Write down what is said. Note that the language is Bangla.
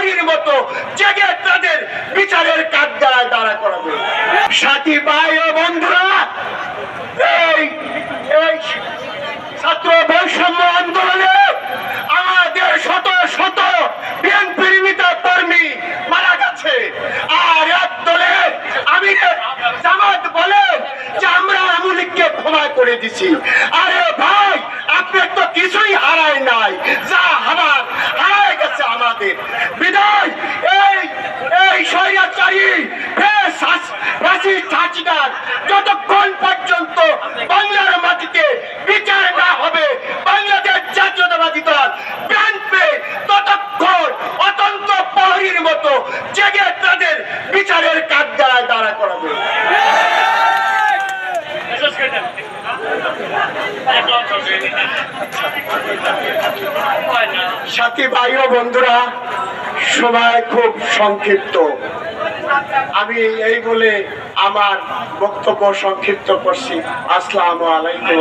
প্রহরীর মতো জেগে তাদের বিচারের কাজ দ্বারা দাঁড়া করাবে সাথী ভাই ও বন্ধুরা, এই ছাত্র বৈষম্য আন্দোলনে আমাদের শত শত বিএনপির নেতা কর্মী মারা গেছে। আর এক দলে আমি জামাত যে আমরা আমুলিককে ক্ষমা করে দিছি। আরে ভাই বিদায়। এই এই স্বৈরাচারী ফাঁসি ছাঁচিদার যতক্ষণ পর্যন্ত বাংলার মাটিতে বিচার না হবে, বাংলাদেশ জাতীয়তাবাদী দল জানবে ততক্ষণ অতন্ত্র প্রহরীর মতো জেগে তাদের বিচারের কাজ দ্বারা দাঁড়া করাবে। সাথী ভাই ও বন্ধুরা সময় খুব সংক্ষিপ্ত। আমি এই বলে আমার বক্তব্য সংক্ষিপ্ত করছি। আসসালামু আলাইকুম।